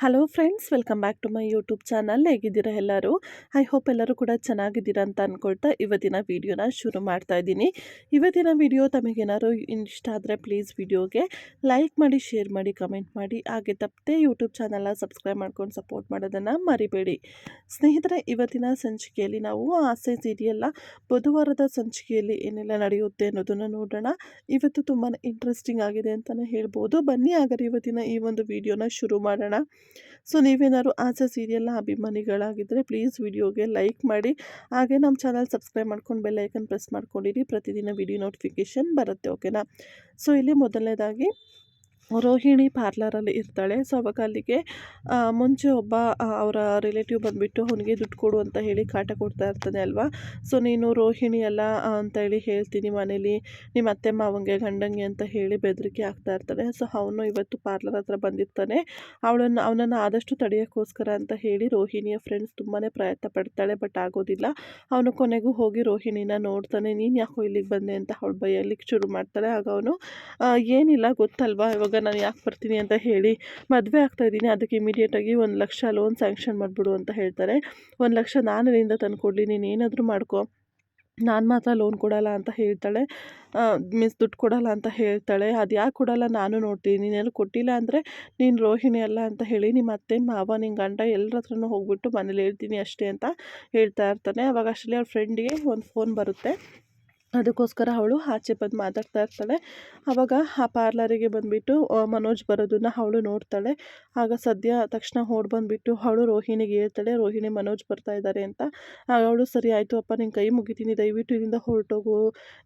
Hello friends welcome back to my YouTube channel ಹೇಗಿದ್ದೀರಾ ಎಲ್ಲರೂ? I hope ಎಲ್ಲರೂ ಕೂಡ ಚೆನ್ನಾಗಿದ್ದೀರಾ ಅಂತ ಅಂದ್ಕೊಳ್ತಾ ಇವತ್ತಿನ ವೀಡಿಯೋನ ಶುರು ಮಾಡ್ತಾ ಇದ್ದೀನಿ. ಇವತ್ತಿನ ವಿಡಿಯೋ ತಮಗೇನಾದ್ರು ಇಷ್ಟ ಆದರೆ ಪ್ಲೀಸ್ ವಿಡಿಯೋಗೆ ಲೈಕ್ ಮಾಡಿ ಶೇರ್ ಮಾಡಿ ಕಮೆಂಟ್ ಮಾಡಿ. ಹಾಗೆ ತಪ್ಪದೆ ಯೂಟ್ಯೂಬ್ ಚಾನಲ್ನ ಸಬ್ಸ್ಕ್ರೈಬ್ ಮಾಡ್ಕೊಂಡು ಸಪೋರ್ಟ್ ಮಾಡೋದನ್ನು ಮರಿಬೇಡಿ. ಸ್ನೇಹಿತರೆ, ಇವತ್ತಿನ ಸಂಚಿಕೆಯಲ್ಲಿ ನಾವು ಆಸೆ ಸೀರಿಯಲ್ಲ ಬುಧವಾರದ ಸಂಚಿಕೆಯಲ್ಲಿ ಏನೆಲ್ಲ ನಡೆಯುತ್ತೆ ಅನ್ನೋದನ್ನು ನೋಡೋಣ. ಇವತ್ತು ತುಂಬಾ ಇಂಟ್ರೆಸ್ಟಿಂಗ್ ಆಗಿದೆ ಅಂತಲೇ ಹೇಳ್ಬೋದು. ಬನ್ನಿ ಹಾಗಾದ್ರೆ ಇವತ್ತಿನ ಈ ಒಂದು ವಿಡಿಯೋನ ಶುರು ಮಾಡೋಣ. ಸೊ, ನೀವೇನಾದ್ರು ಆಸೆ ಸೀರಿಯಲ್ನ ಅಭಿಮಾನಿಗಳಾಗಿದ್ದರೆ ಪ್ಲೀಸ್ ವಿಡಿಯೋಗೆ ಲೈಕ್ ಮಾಡಿ. ಹಾಗೆ ನಮ್ಮ ಚಾನಲ್ ಸಬ್ಸ್ಕ್ರೈಬ್ ಮಾಡ್ಕೊಂಡು ಬೆಲ್ಲೈಕನ್ ಪ್ರೆಸ್ ಮಾಡ್ಕೊಂಡಿರಿ. ಪ್ರತಿದಿನ ವಿಡಿಯೋ ನೋಟಿಫಿಕೇಷನ್ ಬರುತ್ತೆ, ಓಕೆನಾ? ಸೊ, ಇಲ್ಲಿ ಮೊದಲನೇದಾಗಿ ರೋಹಿಣಿ ಪಾರ್ಲರಲ್ಲಿ ಇರ್ತಾಳೆ. ಸೊ ಅವಾಗ ಅಲ್ಲಿಗೆ ಮುಂಚೆ ಒಬ್ಬ ಅವರ ರಿಲೇಟಿವ್ ಬಂದುಬಿಟ್ಟು ಅವನಿಗೆ ದುಡ್ಡು ಕೊಡು ಅಂತ ಹೇಳಿ ಕಾಟ ಕೊಡ್ತಾ ಇರ್ತಾನೆ ಅಲ್ವಾ? ಸೊ ನೀನು ರೋಹಿಣಿ ಅಲ್ಲ ಅಂತ ಹೇಳಿ ಹೇಳ್ತೀನಿ ಮನೇಲಿ. ನಿಮ್ಮ ಅತ್ತೆ ಮಾವಂಗೆ ಗಂಡಂಗೆ ಅಂತ ಹೇಳಿ ಬೆದರಿಕೆ ಆಗ್ತಾ ಇರ್ತಾನೆ ಸೊ ಅವನು ಇವತ್ತು ಪಾರ್ಲರ್ ಹತ್ರ ಬಂದಿರ್ತಾನೆ. ಅವಳನ್ನು, ಅವನನ್ನು ಆದಷ್ಟು ತಡೆಯೋಕ್ಕೋಸ್ಕರ ಅಂತ ಹೇಳಿ ರೋಹಿಣಿಯ ಫ್ರೆಂಡ್ಸ್ ತುಂಬಾ ಪ್ರಯತ್ನ ಪಡ್ತಾಳೆ ಬಟ್ ಆಗೋದಿಲ್ಲ. ಅವನು ಕೊನೆಗೂ ಹೋಗಿ ರೋಹಿಣಿನ ನೋಡ್ತಾನೆ. ನೀನು ಯಾಕೋ ಇಲ್ಲಿಗೆ ಬಂದೆ? ಅಂತ ಅವಳು ಬೈಯಲಿಕ್ಕೆ ಶುರು ಮಾಡ್ತಾಳೆ. ಆಗ ಅವನು ಏನಿಲ್ಲ, ಗೊತ್ತಲ್ವಾ? ಇವಾಗ ನಾನು ಯಾಕೆ ಬರ್ತೀನಿ ಅಂತ ಹೇಳಿ ಮದುವೆ ಆಗ್ತಾಯಿದ್ದೀನಿ ಅದಕ್ಕೆ ಇಮಿಡಿಯೇಟಾಗಿ ಒಂದು ಲಕ್ಷ ಲೋನ್ ಸ್ಯಾಂಕ್ಷನ್ ಮಾಡಿಬಿಡು ಅಂತ ಹೇಳ್ತಾರೆ. ಒಂದು ಲಕ್ಷ ನಾನು ಇಲ್ಲಿಂದ ತಂದು ಕೊಡಲಿ. ನೀನು ಏನಾದರೂ ಮಾಡ್ಕೊ. ನಾನು ಮಾತ್ರ ಲೋನ್ ಕೊಡಲ್ಲ ಅಂತ ಹೇಳ್ತಾಳೆ. ಮೀನ್ಸ್ ದುಡ್ಡು ಕೊಡಲ್ಲ ಅಂತ ಹೇಳ್ತಾಳೆ. ಅದು ಯಾಕೆ ಕೊಡಲ್ಲ? ನಾನು ನೋಡ್ತೀನಿ. ನೀನೇನು ಕೊಟ್ಟಿಲ್ಲ ಅಂದರೆ ನೀನು ರೋಹಿಣಿ ಅಲ್ಲ ಅಂತ ಹೇಳಿ ನಿಮ್ಮ ಅತ್ತೆ, ಮಾವ ನಿನ್ನ ಗಂಡ ಎಲ್ಲರ ಹತ್ರನೂ ಹೋಗ್ಬಿಟ್ಟು ಮನೇಲಿ ಹೇಳ್ತೀನಿ ಅಷ್ಟೇ ಅಂತ ಹೇಳ್ತಾ ಇರ್ತಾನೆ. ಅವಾಗ ಅಷ್ಟರಲ್ಲಿ ಅವ್ರ ಫ್ರೆಂಡಿಗೆ ಒಂದು ಫೋನ್ ಬರುತ್ತೆ. ಅದಕ್ಕೋಸ್ಕರ ಅವಳು ಆಚೆ ಬಂದು ಮಾತಾಡ್ತಾ ಇರ್ತಾಳೆ. ಆವಾಗ ಆ ಪಾರ್ಲರಿಗೆ ಬಂದುಬಿಟ್ಟು ಮನೋಜ್ ಬರೋದನ್ನು ಅವಳು ನೋಡ್ತಾಳೆ. ಆಗ ಸದ್ಯ ತಕ್ಷಣ ಓಡ್ ಬಂದುಬಿಟ್ಟು ಅವಳು ರೋಹಿಣಿಗೆ ಹೇಳ್ತಾಳೆ, ರೋಹಿಣಿ, ಮನೋಜ್ ಬರ್ತಾ ಇದ್ದಾರೆ ಅಂತ. ಆಗ ಅವಳು, ಸರಿ ಆಯಿತು ಅಪ್ಪ ನಿಂಗೆ ಕೈ ಮುಗಿತೀನಿ, ದಯವಿಟ್ಟು ಇದರಿಂದ ಹೊರಟೋಗು.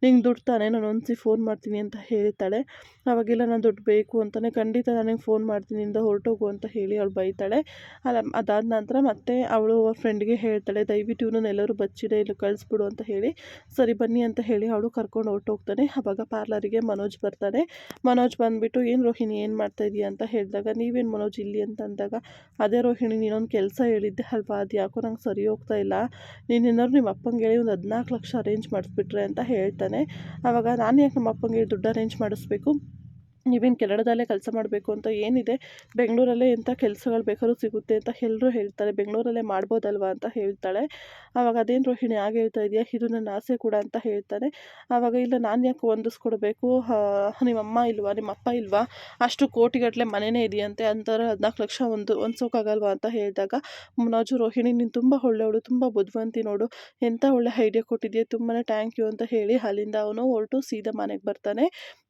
ನಿಂಗೆ ದುಡ್ಡು ತಾನೆ ನಾನು ಒಂದ್ಸಿ ಫೋನ್ ಮಾಡ್ತೀನಿ ಅಂತ ಹೇಳ್ತಾಳೆ ಅವಾಗೆಲ್ಲ ನಾನು ದುಡ್ಡು ಬೇಕು ಅಂತಲೇ ಖಂಡಿತ ನನಗೆ ಫೋನ್ ಮಾಡ್ತೀನಿ ಇಂದ ಹೊರಟೋಗು ಅಂತ ಹೇಳಿ ಅವಳು ಬೈತಾಳೆ. ಅಲ್ಲ ಅದಾದ ನಂತರ ಮತ್ತೆ ಅವಳು ಫ್ರೆಂಡ್ಗೆ ಹೇಳ್ತಾಳೆ, ದಯವಿಟ್ಟು ಎಲ್ಲರೂ ಬಚ್ಚಿಡೆ, ಇಲ್ಲಿ ಕಳಿಸ್ಬಿಡು ಅಂತ ಹೇಳಿ, ಸರಿ ಬನ್ನಿ ಅಂತ ಹೇಳಿ ಅವಳು ಕರ್ಕೊಂಡು ಹೊರಟೋಗ್ತಾನೆ. ಆವಾಗ ಪಾರ್ಲರಿಗೆ ಮನೋಜ್ ಬರ್ತಾನೆ. ಮನೋಜ್ ಬಂದುಬಿಟ್ಟು, ಏನು ರೋಹಿಣಿ, ಏನು ಮಾಡ್ತಾ ಇದೀಯ? ಅಂತ ಹೇಳಿದಾಗ, ನೀವೇನು ಮನೋಜ್ ಇಲ್ಲಿ ಅಂತ ಅಂದಾಗ, ಅದೇ ರೋಹಿಣಿ, ನೀನೊಂದು ಕೆಲಸ ಹೇಳಿದ್ದೆ ಅಲ್ವಾ? ಅದು ಯಾಕೋ ನಂಗೆ ಸರಿ ಹೋಗ್ತಾ ಇಲ್ಲ. ನೀನೇನಾದ್ರು ನಿಮ್ಮ ಅಪ್ಪಂಗೆ ಹೇಳಿ ಒಂದು ಹದಿನಾಲ್ಕು ಲಕ್ಷ ಅರೇಂಜ್ ಮಾಡಿಸ್ಬಿಟ್ರೆ ಅಂತ ಹೇಳ್ತಾನೆ. ಆವಾಗ ನಾನು ಯಾಕೆ ನಮ್ಮ ಅಪ್ಪಂಗೆ ದುಡ್ಡು ಅರೇಂಜ್ ಮಾಡಿಸ್ಬೇಕು? ನೀವೇನು ಕೆನಡದಲ್ಲೇ ಕೆಲಸ ಮಾಡಬೇಕು ಅಂತ ಏನಿದೆ, ಬೆಂಗಳೂರಲ್ಲೇ ಎಂಥ ಕೆಲಸಗಳು ಬೇಕಾದ್ರೂ ಸಿಗುತ್ತೆ ಅಂತ ಎಲ್ಲರೂ ಹೇಳ್ತಾರೆ, ಬೆಂಗಳೂರಲ್ಲೇ ಮಾಡ್ಬೋದಲ್ವ ಅಂತ ಹೇಳ್ತಾಳೆ. ಆವಾಗ ಅದೇನು ರೋಹಿಣಿ ಆಗ ಹೇಳ್ತಾ ಇದೆಯಾ, ಇದು ನನ್ನ ಆಸೆ ಕೂಡ ಅಂತ ಹೇಳ್ತಾನೆ. ಆವಾಗ ಇಲ್ಲ, ನಾನು ಯಾಕೆ ಹೊಂದಿಸ್ಕೊಡ್ಬೇಕು ನಿಮ್ಮಮ್ಮ ಇಲ್ವಾ ನಿಮ್ಮ ಅಪ್ಪ ಇಲ್ವಾ? ಅಷ್ಟು ಕೋಟಿಗಟ್ಟಲೆ ಮನೆಯೇ ಇದೆಯಂತೆ ಅಂತಾರೆ, ಹದಿನಾಲ್ಕು ಲಕ್ಷ ಒಂದು ಹೊಂದ್ಸೋಕ್ಕಾಗಲ್ವಾ ಅಂತ ಹೇಳಿದಾಗ, ಮನೋಜು ರೋಹಿಣಿ, ನೀನು ತುಂಬ ಒಳ್ಳೆಯವಳು, ತುಂಬ ಬುದ್ಧಿವಂತಿ ನೋಡು. ಎಂಥ ಒಳ್ಳೆ ಐಡಿಯಾ ಕೊಟ್ಟಿದ್ಯಾ ತುಂಬಾ ಥ್ಯಾಂಕ್ ಯು ಅಂತ ಹೇಳಿ ಅಲ್ಲಿಂದ ಅವನು ಹೊರಟು ಸೀದಾ ಮನೆಗೆ ಬರ್ತಾನೆ.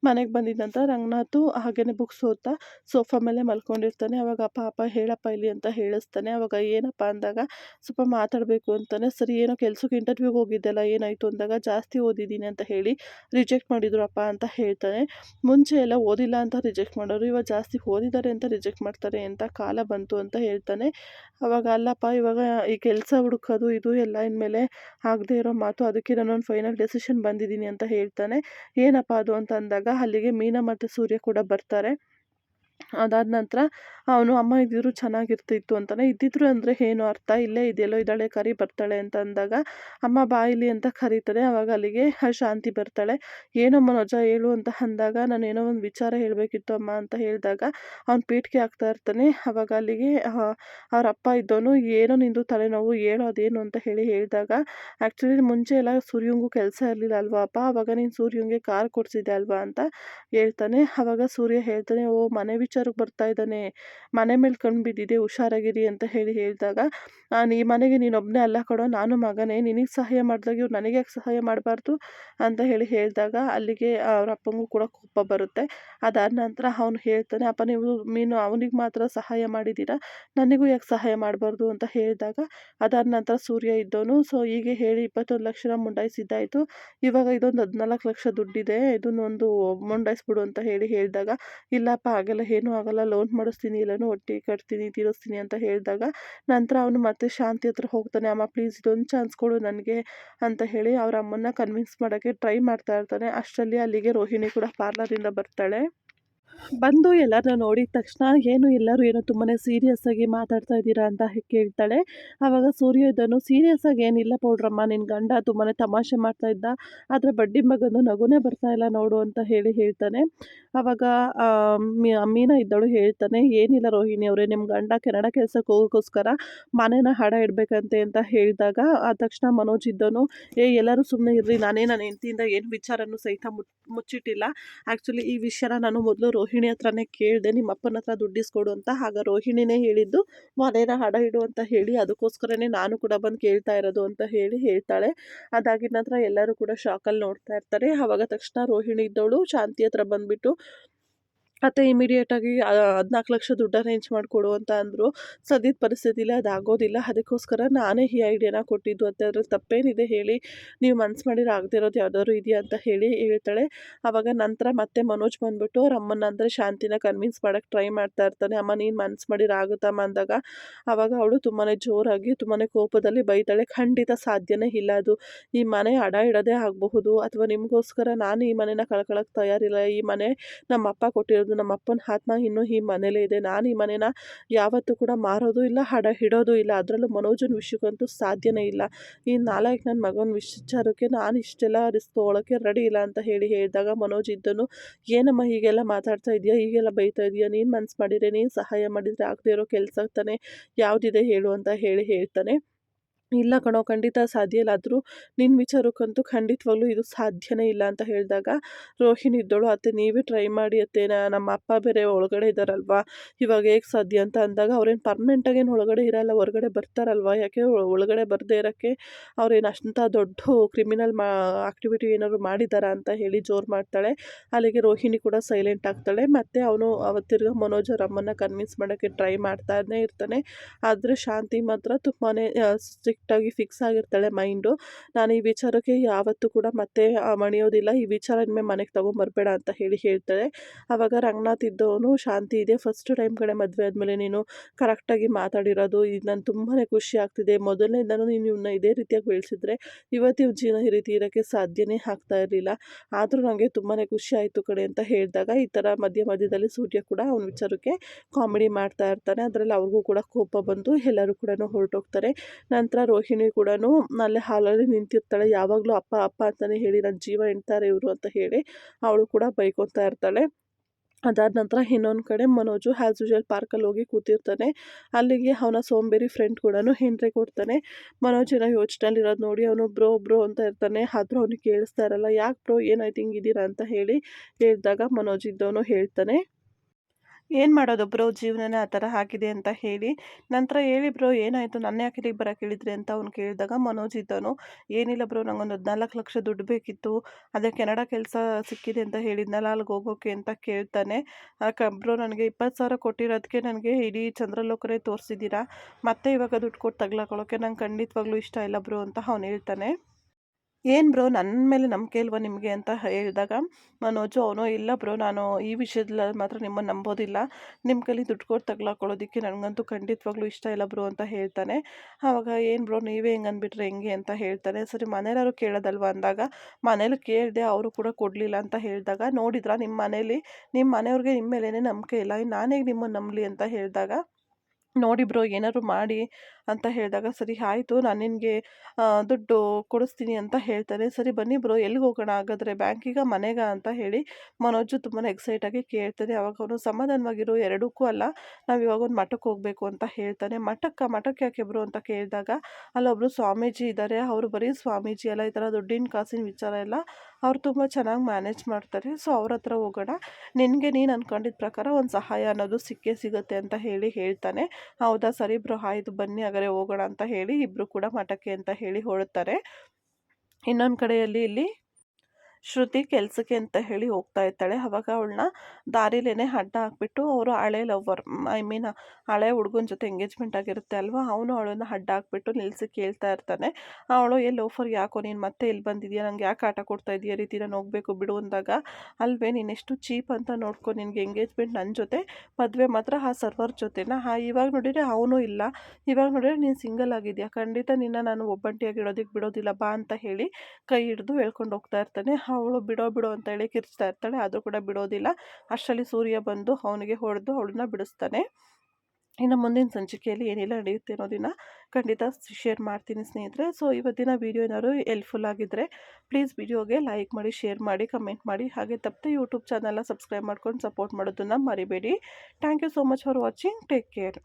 ಮನೆಗೆ ಬಂದಿದ್ದಂಥ ನಂತರ ರಂಗನಾಥು ಹಾಗೆಯೇ ಬುಕ್ಸ್ ಓದ್ತಾ ಸೋಫಾ ಮೇಲೆ ಮಲ್ಕೊಂಡಿರ್ತಾನೆ. ಅವಾಗ ಪಾಪ ಹೇಳಪ್ಪ ಇಲ್ಲಿ ಅಂತ ಹೇಳಿಸ್ತಾನೆ. ಅವಾಗ ಏನಪ್ಪ ಅಂದಾಗ, ಸ್ವಲ್ಪ ಮಾತಾಡಬೇಕು ಅಂತಾನೆ. ಸರಿ, ಏನೋ ಕೆಲಸಕ್ಕೆ ಇಂಟರ್ವ್ಯೂಗೆ ಹೋಗಿದ್ದೆಲ್ಲ ಏನಾಯಿತು ಅಂದಾಗ, ಜಾಸ್ತಿ ಓದಿದ್ದೀನಿ ಅಂತ ಹೇಳಿ ರಿಜೆಕ್ಟ್ ಮಾಡಿದ್ರು ಅಪ್ಪ ಅಂತ ಹೇಳ್ತಾನೆ. ಮುಂಚೆ ಎಲ್ಲ ಓದಿಲ್ಲ ಅಂತ ರಿಜೆಕ್ಟ್ ಮಾಡೋರು, ಇವಾಗ ಜಾಸ್ತಿ ಓದಿದ್ದಾರೆ ಅಂತ ರಿಜೆಕ್ಟ್ ಮಾಡ್ತಾರೆ ಅಂತ ಕಾಲ ಬಂತು ಅಂತ ಹೇಳ್ತಾನೆ. ಅವಾಗ ಅಲ್ಲಪ್ಪ, ಇವಾಗ ಈ ಕೆಲಸ ಹುಡುಕೋದು, ಇದು ಎಲ್ಲ ಇನ್ಮೇಲೆ ಆಗದೆ ಇರೋ ಮಾತು, ಅದಕ್ಕೆ ನಾನೊಂದು ಫೈನಲ್ ಡೆಸಿಷನ್ ಬಂದಿದ್ದೀನಿ ಅಂತ ಹೇಳ್ತಾನೆ. ಏನಪ್ಪ ಅದು ಅಂತ ಅಂದಾಗ, ಅಲ್ಲಿಗೆ ಮೀನಾ ಮತ್ತು ಸೂರ್ಯ ಕೂಡ ಬರ್ತಾರೆ. ಅದಾದ ನಂತರ ಅವನು, ಅಮ್ಮ ಇದ್ದಿದ್ರು ಚೆನ್ನಾಗಿರ್ತಿತ್ತು ಅಂತಾನೆ ಇದ್ದಿದ್ರು ಅಂದರೆ ಏನು ಅರ್ಥ? ಇಲ್ಲೇ ಇದೆಯಲ್ಲೋ, ಇದ್ದಾಳೆ ಕರಿ ಬರ್ತಾಳೆ ಅಂತ ಅಂದಾಗ, ಅಮ್ಮ ಬಾಯಿಲಿ ಅಂತ ಕರೀತಾರೆ ಅವಾಗ ಅಲ್ಲಿಗೆ ಶಾಂತಿ ಬರ್ತಾಳೆ. ಏನೋ ಮನೋಜ ಹೇಳು ಅಂತ ಅಂದಾಗ, ನಾನು ಏನೋ ಒಂದು ವಿಚಾರ ಹೇಳಬೇಕಿತ್ತು ಅಮ್ಮ ಅಂತ ಹೇಳಿದಾಗ, ಅವ್ನು ಪೀಠಿಗೆ ಹಾಕ್ತಾ ಇರ್ತಾನೆ. ಅವಾಗ ಅಲ್ಲಿಗೆ ಅವ್ರ ಅಪ್ಪ ಇದ್ದವನು ಏನೋ ನಿಂದು ತಲೆನೋವು, ಹೇಳೋ ಅದೇನು ಅಂತ ಹೇಳಿ ಹೇಳಿದಾಗ ಆ್ಯಕ್ಚುಲಿ ಮುಂಚೆ ಎಲ್ಲ ಸೂರ್ಯಂಗೂ ಕೆಲಸ ಇರಲಿಲ್ಲ ಅಲ್ವಾ ಅಪ್ಪ? ಅವಾಗ ನೀನು ಸೂರ್ಯಂಗೆ ಕಾರ್ ಕೊಡಿಸಿದೆ ಅಲ್ವಾ? ಅಂತ ಹೇಳ್ತಾನೆ. ಅವಾಗ ಸೂರ್ಯ ಹೇಳ್ತಾನೆ, ಓ ಮನೆ ವಿಚಾರಕ್ಕೆ ಬರ್ತಾ ಇದ್ದಾನೆ, ಮನೆ ಮೇಲೆ ಕಣ್ಣು ಬಿದ್ದಿದೆ ಹುಷಾರಾಗಿರಿ ಅಂತ ಹೇಳಿ ಹೇಳಿದಾಗ ನಾನು ಈ ಮನೆಗೆ ನೀನೊಬ್ಬನೇ ಅಲ್ಲ ಕೊಡೋ, ನಾನು ಮಗನೇ, ನಿನಗೆ ಸಹಾಯ ಮಾಡಿದಾಗ ಇವ್ರು ನನಗೆ ಯಾಕೆ ಸಹಾಯ ಮಾಡಬಾರ್ದು? ಅಂತ ಹೇಳಿ ಹೇಳಿದಾಗ, ಅಲ್ಲಿಗೆ ಅವ್ರ ಅಪ್ಪಂಗೂ ಕೂಡ ಕೋಪ ಬರುತ್ತೆ. ಅದಾದ ನಂತರ ಅವನು ಹೇಳ್ತಾನೆ, ಅಪ್ಪ, ನೀವು ಮೀನು ಅವನಿಗೆ ಮಾತ್ರ ಸಹಾಯ ಮಾಡಿದ್ದೀರಾ ನನಗೂ ಯಾಕೆ ಸಹಾಯ ಮಾಡಬಾರ್ದು? ಅಂತ ಹೇಳಿದಾಗ, ಅದಾದ ನಂತರ ಸೂರ್ಯ ಇದ್ದವನು, ಸೊ ಹೀಗೆ ಹೇಳಿ ಇಪ್ಪತ್ತೊಂದು ಲಕ್ಷ ಮುಂಡಾಯಿಸಿದ್ದಾಯಿತು. ಇವಾಗ ಇದೊಂದು ಹದಿನಾಲ್ಕು ಲಕ್ಷ ದುಡ್ಡಿದೆ ಇದನ್ನೊಂದು ಮುಂಡಾಯಿಸ್ಬಿಡು ಅಂತ ಹೇಳಿ ಹೇಳಿದಾಗ, ಇಲ್ಲಪ್ಪ ಆಗಲ್ಲ ಏನೂ ಆಗಲ್ಲ ಲೋನ್ ಮಾಡಿಸ್ತೀನಿ ಇಲ್ಲನೂ ಒಟ್ಟಿಗೆ ಕಟ್ತೀನಿ, ತೀರಿಸ್ತೀನಿ ಅಂತ ಹೇಳಿದಾಗ ನಂತರ ಅವನು ಮತ್ತೆ ಶಾಂತಿ ಹತ್ರ ಹೋಗ್ತಾನೆ, ಅಮ್ಮ ಪ್ಲೀಸ್ ಇದೊಂದು ಚಾನ್ಸ್ ಕೊಡು ನನಗೆ ಅಂತ ಹೇಳಿ ಅವರ ಅಮ್ಮನ್ನ ಕನ್ವಿನ್ಸ್ ಮಾಡೋಕ್ಕೆ ಟ್ರೈ ಮಾಡ್ತಾ ಇರ್ತಾನೆ. ಅಷ್ಟರಲ್ಲಿ ಅಲ್ಲಿಗೆ ರೋಹಿಣಿ ಕೂಡ ಪಾರ್ಲರಿಂದ ಬರ್ತಾಳೆ. ಬಂದು ಎಲ್ಲರನ್ನ ನೋಡಿದ ತಕ್ಷಣ ಏನು ಎಲ್ಲರೂ ಏನೋ ತುಂಬಾ ಸೀರಿಯಸ್ ಆಗಿ ಮಾತಾಡ್ತಾ ಇದ್ದೀರಾ ಅಂತ ಕೇಳ್ತಾಳೆ. ಆವಾಗ ಸೂರ್ಯ ಇದ್ದನು ಸೀರಿಯಸ್ ಆಗಿ ಏನಿಲ್ಲ ಪೌಡ್ರಮ್ಮ ನಿನ್ನ ಗಂಡ ತುಂಬಾ ತಮಾಷೆ ಮಾಡ್ತಾ ಇದ್ದ, ಆದರೆ ಬಡ್ಡಿ ಮಗನ ನಗುನೇ ಬರ್ತಾ ಇಲ್ಲ ನೋಡು ಅಂತ ಹೇಳಿ ಹೇಳ್ತಾನೆ. ಆವಾಗ ಮೀನಾ ಇದ್ದಳು ಹೇಳ್ತಾನೆ, ಏನಿಲ್ಲ ರೋಹಿಣಿ ಅವರೇ ನಿಮ್ಮ ಗಂಡ ಕೆನಡ ಕೆಲಸಕ್ಕೆ ಹೋಗೋಕ್ಕೋಸ್ಕರ ಮನೇನ ಹಾಡ ಇಡಬೇಕಂತೆ ಅಂತ ಹೇಳಿದಾಗ, ಆ ತಕ್ಷಣ ಮನೋಜ್ ಇದ್ದನು, ಏ, ಎಲ್ಲರೂ ಸುಮ್ಮನೆ ಇರ್ರಿ, ನಾನೇ ನನ್ನ ಹೆಂಡತಿಯಿಂದ ಏನು ವಿಚಾರನೂ ಸಹಿತ ಮುಚ್ಚಿಟ್ಟಿಲ್ಲ. ಆ್ಯಕ್ಚುಲಿ ಈ ವಿಷಯನ ನಾನು ಮೊದಲು ರೋಹಿಣಿ ಹತ್ರನೇ ಕೇಳಿದೆ ನಿಮ್ಮ ಅಪ್ಪನ ಹತ್ರ ದುಡ್ಡಿಸ್ಕೊಡು ಅಂತ. ಆಗ ರೋಹಿಣಿನೇ ಹೇಳಿದ್ದು ಮನೇನ ಹಡ ಇಡು ಅಂತ ಹೇಳಿ, ಅದಕ್ಕೋಸ್ಕರನೇ ನಾನು ಕೂಡ ಬಂದು ಕೇಳ್ತಾ ಇರೋದು ಅಂತ ಹೇಳಿ ಹೇಳ್ತಾಳೆ. ಅದಾಗಿನ ನಂತರ ಎಲ್ಲರೂ ಕೂಡ ಶಾಕಲ್ಲಿ ನೋಡ್ತಾ ಇರ್ತಾರೆ. ಆವಾಗ ತಕ್ಷಣ ರೋಹಿಣಿ ಇದ್ದವಳು ಶಾಂತಿ ಹತ್ರ ಬಂದುಬಿಟ್ಟು ಅತ್ತೆ ಇಮಿಡಿಯೇಟಾಗಿ ಹದಿನಾಲ್ಕು ಲಕ್ಷ ದುಡ್ಡು ಅರೇಂಜ್ ಮಾಡಿಕೊಡು ಅಂತ ಅಂದರು. ಸದ್ಯದ ಪರಿಸ್ಥಿತಿಲಿ ಅದು ಆಗೋದಿಲ್ಲ ಅದಕ್ಕೋಸ್ಕರ ನಾನೇ ಈ ಐಡಿಯಾನ ಕೊಟ್ಟಿದ್ದು ಅಂತ ಅದ್ರಲ್ಲಿ ತಪ್ಪೇನಿದೆ ಹೇಳಿ. ನೀವು ಮನ್ಸು ಮಾಡಿರೋ ಆಗದೆ ಇರೋದು ಯಾವ್ದಾದ್ರು ಇದೆಯಾ ಅಂತ ಹೇಳಿ ಹೇಳ್ತಾಳೆ. ಆವಾಗ ನಂತರ ಮತ್ತೆ ಮನೋಜ್ ಬಂದ್ಬಿಟ್ಟು ಅವ್ರ ಅಮ್ಮನ ಅಂದರೆ ಶಾಂತಿನ ಕನ್ವಿನ್ಸ್ ಮಾಡೋಕ್ಕೆ ಟ್ರೈ ಮಾಡ್ತಾ ಇರ್ತಾನೆ. ಅಮ್ಮ, ನೀನು ಮನ್ಸು ಮಾಡಿದ್ರೆ ಆಗುತ್ತಮ್ಮ ಅಂದಾಗ ಆವಾಗ ಅವಳು ತುಂಬಾ ಜೋರಾಗಿ ತುಂಬಾ ಕೋಪದಲ್ಲಿ ಬೈತಾಳೆ. ಖಂಡಿತ ಸಾಧ್ಯನೇ ಇಲ್ಲ ಅದು. ಈ ಮನೆ ಅಡ ಇಡೋದೇ ಆಗಬಹುದು. ಅಥವಾ ನಿಮಗೋಸ್ಕರ ನಾನು ಈ ಮನೇನ ಕಳ್ಕೊಳ್ಳೋಕೆ ತಯಾರಿಲ್ಲ. ಈ ಮನೆ ನಮ್ಮ ಅಪ್ಪ ಕೊಟ್ಟಿರೋದು ನಮ್ಮ ಅಪ್ಪನ ಆತ್ಮ, ಇನ್ನೂ ಈ ಮನೇಲೇ ಇದೆ. ನಾನು ಈ ಮನೇನ ಯಾವತ್ತೂ ಕೂಡ ಮಾರೋದು ಇಲ್ಲ, ಹಡ ಹಿಡೋದು ಇಲ್ಲ. ಅದರಲ್ಲೂ ಮನೋಜನ ವಿಷಯಕ್ಕಂತೂ ಸಾಧ್ಯನೇ ಇಲ್ಲ. ಈ ನಾಲ್ಕು ನನ್ನ ಮಗನ ವಿಚಾರಕ್ಕೆ ನಾನು ಇಷ್ಟೆಲ್ಲ ರಿಸ್ಕ್ ರೆಡಿ ಇಲ್ಲ ಅಂತ ಹೇಳಿ ಹೇಳಿದಾಗ ಮನೋಜ್ ಇದ್ದನು, ಏನಮ್ಮ ಹೀಗೆಲ್ಲ ಮಾತಾಡ್ತಾ ಇದೆಯಾ? ಹೀಗೆಲ್ಲ ಬೈತಾ ಇದೆಯಾ? ನೀನು ಮನ್ಸು ಮಾಡಿದರೆ, ನೀನು ಸಹಾಯ ಮಾಡಿದರೆ ಆಗದೇ ಇರೋ ಕೆಲಸ ತಾನೆ? ಯಾವುದಿದೆ ಹೇಳು ಅಂತ ಹೇಳಿ ಹೇಳ್ತಾನೆ. ಇಲ್ಲ ಕಣೋ, ಖಂಡಿತ ಸಾಧ್ಯ ಇಲ್ಲ. ಆದರೂ ನಿನ್ನ ವಿಚಾರಕ್ಕಂತೂ ಖಂಡಿತವಾಗ್ಲೂ ಇದು ಸಾಧ್ಯನೇ ಇಲ್ಲ ಅಂತ ಹೇಳಿದಾಗ, ರೋಹಿಣಿ ಇದ್ದಳು, ಅತ್ತೆ, ನೀವೇ ಟ್ರೈ ಮಾಡಿ ಅತ್ತೇನಾ ನಮ್ಮ ಅಪ್ಪ ಬೇರೆ ಒಳಗಡೆ ಇದ್ದಾರಲ್ವಾ? ಇವಾಗ ಹೇಗೆ ಸಾಧ್ಯ? ಅಂತ ಅಂದಾಗ, ಅವ್ರೇನು ಪರ್ಮನೆಂಟಾಗೇನು ಒಳಗಡೆ ಇರಲ್ಲ, ಹೊರಗಡೆ ಬರ್ತಾರಲ್ವಾ? ಯಾಕೆ ಒಳಗಡೆ ಬರದೇ ಇರೋಕ್ಕೆ ಅವ್ರೇನು ಅಷ್ಟಂತ ದೊಡ್ಡ ಕ್ರಿಮಿನಲ್ ಮಾ ಆಕ್ಟಿವಿಟಿ ಏನಾದ್ರು ಮಾಡಿದಾರಾ ಅಂತ ಹೇಳಿ ಜೋರು ಮಾಡ್ತಾಳೆ. ಅಲ್ಲಿಗೆ ರೋಹಿಣಿ ಕೂಡ ಸೈಲೆಂಟ್ ಆಗ್ತಾಳೆ. ಮತ್ತು ಅವನು ಅವತ್ತಿರ್ಗ ಮನೋಜ್ ಅವ್ರ ಅಮ್ಮನ್ನ ಕನ್ವಿನ್ಸ್ ಮಾಡೋಕ್ಕೆ ಟ್ರೈ ಮಾಡ್ತಾನೆ ಇರ್ತಾನೆ. ಆದರೆ ಶಾಂತಿ ಮಾತ್ರ ತುಂಬಾ ಸ್ಟ್ರಿಕ್ಟಾಗಿ ಫಿಕ್ಸ್ ಆಗಿರ್ತಾಳೆ ಮೈಂಡು. ನಾನು ಈ ವಿಚಾರಕ್ಕೆ ಯಾವತ್ತೂ ಕೂಡ ಮತ್ತೆ ಮಣಿಯೋದಿಲ್ಲ. ಈ ವಿಚಾರ ಇನ್ಮೇಲೆ ಮನೆಗೆ ತೊಗೊಂಬರ್ಬೇಡ ಅಂತ ಹೇಳಿ ಹೇಳ್ತಾಳೆ. ಆವಾಗ ರಂಗನಾಥ್ ಇದ್ದವನು ಶಾಂತಿ ಇದೆ. ಫಸ್ಟ್ ಟೈಮ್ ಕಡೆ ಮದುವೆ ಆದಮೇಲೆ ನೀನು ಕರೆಕ್ಟಾಗಿ ಮಾತಾಡಿರೋದು, ಇದು ನಾನು ತುಂಬಾ ಖುಷಿ ಆಗ್ತಿದೆ. ಮೊದಲನೇದಾನು ನೀನು ಇವನ್ನ ಇದೇ ರೀತಿಯಾಗಿ ಬೆಳೆಸಿದ್ರೆ ಇವತ್ತು ಜೀವನ ಈ ರೀತಿ ಇರೋಕ್ಕೆ ಸಾಧ್ಯನೇ ಆಗ್ತಾ ಇರಲಿಲ್ಲ. ಆದರೂ ನನಗೆ ತುಂಬಾ ಖುಷಿ ಆಯಿತು ಕಡೆ ಅಂತ ಹೇಳಿದಾಗ, ಈ ಥರ ಮಧ್ಯ ಮಧ್ಯದಲ್ಲಿ ಸೂರ್ಯ ಕೂಡ ಅವನ ವಿಚಾರಕ್ಕೆ ಕಾಮಿಡಿ ಮಾಡ್ತಾ ಇರ್ತಾನೆ. ಅದರಲ್ಲಿ ಅವ್ರಿಗೂ ಕೂಡ ಕೋಪ ಬಂದು ಎಲ್ಲರೂ ಕೂಡ ಹೊರಟೋಗ್ತಾರೆ. ನಂತರ ರೋಹಿಣಿ ಕೂಡ ಅಲ್ಲೇ ಹಾಲಲ್ಲಿ ನಿಂತಿರ್ತಾಳೆ. ಯಾವಾಗಲೂ ಅಪ್ಪ ಅಪ್ಪ ಅಂತಲೇ ಹೇಳಿ ನನ್ನ ಜೀವ ಎಣ್ತಾರೆ ಇವರು ಅಂತ ಹೇಳಿ ಅವಳು ಕೂಡ ಬೈಕೊತಾ ಇರ್ತಾಳೆ. ಅದಾದ ನಂತರ ಇನ್ನೊಂದು ಕಡೆ ಮನೋಜು ಆ್ಯಸ್ ಯೂಶುವಲ್ ಪಾರ್ಕಲ್ಲಿ ಹೋಗಿ ಕೂತಿರ್ತಾನೆ. ಅಲ್ಲಿಗೆ ಅವನ ಸೋಂಬೇರಿ ಫ್ರೆಂಡ್ ಕೂಡ ಹೆಂಡ್ರೆ ಕೊಡ್ತಾನೆ. ಮನೋಜಿನ ಯೋಚನೆಯಲ್ಲಿರೋದು ನೋಡಿ ಅವನು, ಬ್ರೋ ಬ್ರೋ ಅಂತ ಇರ್ತಾನೆ. ಆದರೂ ಅವನಿಗೆ ಕೇಳಿಸ್ತಾ ಇರಲ್ಲ, ಯಾಕೆ ಬ್ರೋ, ಏನಾಯ್ತು ಹಿಂಗಿದ್ದೀರಾ ಅಂತ ಹೇಳಿ ಹೇಳಿದಾಗ ಮನೋಜ್ ಇದ್ದವನು ಹೇಳ್ತಾನೆ. ಏನು ಮಾಡೋದು ಬ್ರೋ ಜೀವನನೇ ಆ ಥರ ಆಗಿದೆ ಅಂತ ಹೇಳಿ. ನಂತರ ಹೇಳಿ ಬ್ರೋ, ಏನಾಯಿತು? ನನ್ನ ಯಾಕೆ ಇಲ್ಲಿಗೆ ಬರೋಕೆ ಹೇಳಿದ್ರಿ ಅಂತ ಅವ್ನು ಕೇಳಿದಾಗ ಮನೋಜ್ ಇದ್ದನು ಏನಿಲ್ಲ ಬ್ರೋ, ನಂಗೊಂದು ಹದಿನಾಲ್ಕು ಲಕ್ಷ ದುಡ್ಡು ಬೇಕಿತ್ತು, ಅದೇ ಕೆನಡಾ ಕೆಲಸ ಸಿಕ್ಕಿದೆ ಅಂತ ಹೇಳಿದ್ನಲ್ಲ, ಅಲ್ಲಿಗೆ ಹೋಗೋಕೆ ಅಂತ ಕೇಳ್ತಾನೆ. ಬ್ರೋ, ನನಗೆ ಇಪ್ಪತ್ತು ಸಾವಿರ ಕೊಟ್ಟಿರೋದಕ್ಕೆ ನನಗೆ ಇಡೀ ಚಂದ್ರಲೋಕನೇ ತೋರಿಸಿದ್ದೀರಾ? ಮತ್ತೆ ಇವಾಗ ದುಡ್ಡು ಕೊಟ್ಟು ತಗ್ಲಾಕೊಳ್ಳೋಕೆ ನಂಗೆ ಖಂಡಿತವಾಗ್ಲೂ ಇಷ್ಟ ಇಲ್ಲ ಬ್ರೋ ಅಂತ ಅವ್ನು ಹೇಳ್ತಾನೆ. ಏನು ಬ್ರೋ ನನ್ನ ಮೇಲೆ ನಂಬಿಕೆ ಇಲ್ವಾ ನಿಮಗೆ ಅಂತ ಹೇಳಿದಾಗ, ಮನೋಜು, ಅವನು ಇಲ್ಲ ಬ್ರೋ, ನಾನು ಈ ವಿಷಯದಲ್ಲಿ ಮಾತ್ರ ನಿಮ್ಮನ್ನು ನಂಬೋದಿಲ್ಲ. ನಿಮ್ಮ ಕೈಲಿ ದುಡ್ಡು ಕೊಟ್ಟು ತಗ್ಲಾಕೊಳ್ಳೋದಕ್ಕೆ ನನಗಂತೂ ಖಂಡಿತವಾಗ್ಲೂ ಇಷ್ಟ ಇಲ್ಲ ಬ್ರೋ, ಅಂತ ಹೇಳ್ತಾನೆ. ಆವಾಗ ಏನು ಬ್ರೋ, ನೀವೇ ಹಿಂಗೆ ಅಂದ್ಬಿಟ್ರೆ ಹೆಂಗೆ? ಅಂತ ಹೇಳ್ತಾನೆ. ಸರಿ ಮನೇಲಾರು ಕೇಳೋದಲ್ವ? ಅಂದಾಗ, ಮನೇಲಿ ಕೇಳಿದೆ ಅವರು ಕೂಡ ಕೊಡಲಿಲ್ಲ, ಅಂತ ಹೇಳಿದಾಗ, ನೋಡಿದ್ರ ನಿಮ್ಮ ಮನೇಲಿ? ನಿಮ್ಮ ಮನೆಯವ್ರಿಗೆ ನಿಮ್ಮ ಮೇಲೇ ನಂಬಿಕೆ ಇಲ್ಲ. ನಾನೇ ನಿಮ್ಮನ್ನು ನಂಬಲಿ? ಅಂತ ಹೇಳಿದಾಗ, ನೋಡಿ ಬ್ರೋ, ಏನಾದ್ರು ಮಾಡಿ ಅಂತ ಹೇಳಿದಾಗ, ಸರಿ, ಆಯಿತು, ನಾನು ನಿನಗೆ ದುಡ್ಡು ಕೊಡಿಸ್ತೀನಿ ಅಂತ ಹೇಳ್ತಾನೆ ಸರಿ, ಬನ್ನಿ ಬ್ರೋ, ಎಲ್ಲಿಗೆ ಹೋಗೋಣ? ಹಾಗಾದರೆ ಬ್ಯಾಂಕಿಗ, ಮನೆಗ? ಅಂತ ಹೇಳಿ ಮನೋಜು ತುಂಬಾ ಎಕ್ಸೈಟಾಗಿ ಕೇಳ್ತಾನೆ. ಅವಾಗ ಅವನು ಸಮಾಧಾನವಾಗಿರೋ, ಎರಡಕ್ಕೂ ಅಲ್ಲ, ನಾವು ಇವಾಗ ಒಂದು ಮಠಕ್ಕೆ ಹೋಗಬೇಕು ಅಂತ ಹೇಳ್ತಾನೆ. ಮಠಕ್ಕೆ ಮಠಕ್ಕೆ ಯಾಕೆ ಬ್ರೋ ಅಂತ ಕೇಳಿದಾಗ ಅಲ್ಲೊಬ್ಬರು ಸ್ವಾಮೀಜಿ ಇದ್ದಾರೆ ಅವರು ಬರೀ ಸ್ವಾಮೀಜಿ ಅಲ್ಲ, ಈ ಥರ ದುಡ್ಡಿನ ಕಾಸಿನ ವಿಚಾರ ಎಲ್ಲ ಅವ್ರು ತುಂಬ ಚೆನ್ನಾಗಿ ಮ್ಯಾನೇಜ್ ಮಾಡ್ತಾರೆ. ಸೊ, ಅವ್ರ ಹತ್ರ ಹೋಗೋಣ. ನಿನಗೆ ನೀನು ಅಂದ್ಕೊಂಡಿದ್ದ ಪ್ರಕಾರ ಒಂದು ಸಹಾಯ ಅನ್ನೋದು ಸಿಕ್ಕೇ ಸಿಗುತ್ತೆ ಅಂತ ಹೇಳಿ ಹೇಳ್ತಾನೆ. ಹೌದಾ? ಸರಿ ಬ್ರೋ, ಆಯಿತು, ಬನ್ನಿ. ಹಾಗಾದ್ರೆ ಹೋಗೋಣ ಅಂತ ಹೇಳಿ ಇಬ್ಬರು ಕೂಡ ಮಠಕ್ಕೆ ಅಂತ ಹೇಳಿ ಹೊರಡ್ತಾರೆ. ಇನ್ನೊಂದು ಕಡೆಯಲ್ಲಿ ಇಲ್ಲಿ ಶ್ರುತಿ ಕೆಲಸಕ್ಕೆ ಅಂತ ಹೇಳಿ ಹೋಗ್ತಾ ಇರ್ತಾಳೆ ಅವಾಗ ಅವಳನ್ನ ದಾರಿಲೇನೆ ಅಡ್ಡ ಹಾಕ್ಬಿಟ್ಟು ಅವರು ಹಳೆ ಲವ್ವರ್ ಐ ಮೀನ್ ಹಳೆ ಹುಡುಗನ ಜೊತೆ ಎಂಗೇಜ್ಮೆಂಟ್ ಆಗಿರುತ್ತೆ ಅಲ್ವಾ? ಅವನು ಅವಳನ್ನ ಅಡ್ಡ ಹಾಕ್ಬಿಟ್ಟು ನಿಲ್ಸಿ ಕೇಳ್ತಾ ಇರ್ತಾನೆ. ಅವಳು ಎಲ್ಲಿ ಲೋಫರ್ ಯಾಕೋ ನೀನು ಮತ್ತೆ ಇಲ್ಲಿ ಬಂದಿದ್ಯಾ? ನಂಗೆ ಯಾಕೆ ಆಟ ಕೊಡ್ತಾ ಇದೆಯಾ? ರೀತಿ ನಾನು ಹೋಗಬೇಕು ಬಿಡು ಅಂದಾಗ, ಅಲ್ವೇ, ನೀನು ಎಷ್ಟು ಚೀಪ್ ಅಂತ ನೋಡ್ಕೊ. ನಿನಗೆ ಎಂಗೇಜ್ಮೆಂಟ್ ನನ್ನ ಜೊತೆ, ಮದುವೆ ಮಾತ್ರ ಆ ಸರ್ವರ್ ಜೊತೆನ? ಹಾ, ಇವಾಗ ನೋಡಿದರೆ ಅವನು ಇಲ್ಲ. ಇವಾಗ ನೋಡಿದರೆ ನೀನು ಸಿಂಗಲ್ ಆಗಿದೆಯಾ? ಖಂಡಿತ ನಿನ್ನ ನಾನು ಒಬ್ಬಂಟಿಯಾಗಿ ಇಡೋದಕ್ಕೆ ಬಿಡೋದಿಲ್ಲ. ಬಾ ಅಂತ ಹೇಳಿ ಕೈ ಹಿಡಿದು ಹೇಳ್ಕೊಂಡು ಹೋಗ್ತಾ ಇರ್ತಾನೆ. ಅವಳು ಬಿಡೋ ಬಿಡೋ ಅಂತ ಹೇಳಿ ಕಿರ್ಚ್ತಾ ಇರ್ತಾಳೆ. ಆದರೂ ಕೂಡ ಬಿಡೋದಿಲ್ಲ. ಅಷ್ಟರಲ್ಲಿ ಸೂರ್ಯ ಬಂದು ಅವನಿಗೆ ಹೊಡೆದು ಅವಳನ್ನ ಬಿಡಿಸ್ತಾನೆ. ಇನ್ನು ಮುಂದಿನ ಸಂಚಿಕೆಯಲ್ಲಿ ಏನೆಲ್ಲ ನಡೆಯುತ್ತೆ ಅನ್ನೋದನ್ನ ಖಂಡಿತ ಶೇರ್ ಮಾಡ್ತೀನಿ ಸ್ನೇಹಿತರೆ. ಸೊ ಇವತ್ತಿನ ವೀಡಿಯೋ ಏನಾದ್ರು ಹೆಲ್ಪ್ಫುಲ್ ಆಗಿದ್ದರೆ ಪ್ಲೀಸ್ ವಿಡಿಯೋಗೆ ಲೈಕ್ ಮಾಡಿ ಶೇರ್ ಮಾಡಿ ಕಮೆಂಟ್ ಮಾಡಿ. ಹಾಗೆ ತಪ್ಪದೆ ಯೂಟ್ಯೂಬ್ ಚಾನಲ್ನ ಸಬ್ಸ್ಕ್ರೈಬ್ ಮಾಡ್ಕೊಂಡು ಸಪೋರ್ಟ್ ಮಾಡೋದನ್ನು ಮರಿಬೇಡಿ. Thank you so much for watching take care